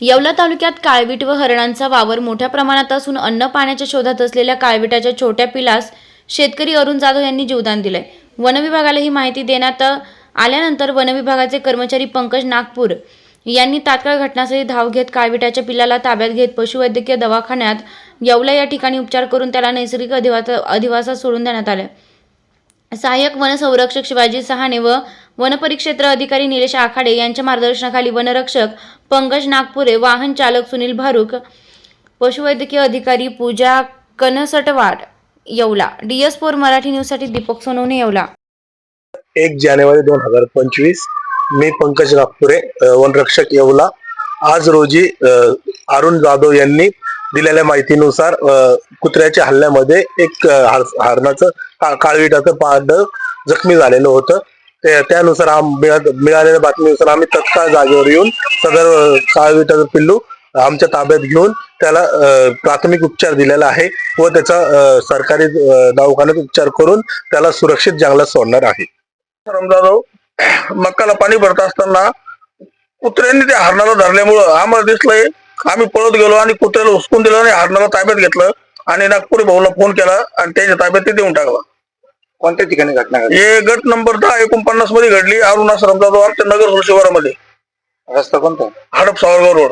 येवला तालुक्यात काळवीट व हरणांचा वावर मोठ्या प्रमाणात असून अन्न पाण्याच्या शोधात असलेल्या काळविटाच्या छोट्या पिलास शेतकरी अरुण जाधव यांनी जीवदान दिलंय. वनविभागाला ही माहिती देण्यात आल्यानंतर वनविभागाचे कर्मचारी पंकज नागपूर यांनी तात्काळ घटनास्थळी धाव घेत काळविटाच्या पिल्लाला ताब्यात घेत पशुवैद्यकीय दवाखान्यात येवला या ठिकाणी उपचार करून त्याला नैसर्गिक अधिवास अधिवासात सोडून देण्यात आले. सहाय्यक वनसंरक्षक शिवाजी सहाणे व वनपरिक्षेत्र अधिकारी निलेश आखाडे यांच्या मार्गदर्शनाखाली वनरक्षक पंकज नागपुरे वाहन चालक सुनील भारूक पशुवैद्यकीय अधिकारी Pooja Kansatwad Yeola D S four Marathi न्यूजसाठी दीपक सोनवणे येवला. एक जानेवारी दोन हजार पंचवीस मी पंकज नागपुरे वनरक्षक येवला. आज रोजी अरुण जाधव यांनी दिलेल्या माहितीनुसार कुत्र्याच्या हल्ल्यामध्ये एक अ, हार- हरणाचं काळविटाचं पाड जखमी झालेलं होतं. त्यानुसार आम- मिळालेल्या बातमीनुसार आम्ही तत्काळ जागेवर येऊन सदर अ, काळविटाचं पिल्लू आमच्या ताब्यात घेऊन त्याला प्राथमिक उपचार दिलेला आहे व त्याचा सरकारी दवाखान्यात उपचार करून त्याला सुरक्षित जंगलात सोडणार आहे. जाधव मक्काला पाणी भरत असताना कुत्र्यांनी त्या हरणाला धरल्यामुळं आम्हाला दिसलंय आम्ही पळत गेलो आणि कुत्र्याला उसकून दिलं आणि हरणाला ताब्यात घेतलं आणि नागपुरी भाऊला फोन केला आणि त्याच्या ताब्यात ते देऊन टाकला. कोणत्या ठिकाणी घटना घडली? हे गट नंबर दहा एकोणपन्नासमध्ये घडली. अरुणा जाधव आमच्या नगर शिवारामध्ये रस्ता कोणता? हडप सावरगाव रोड.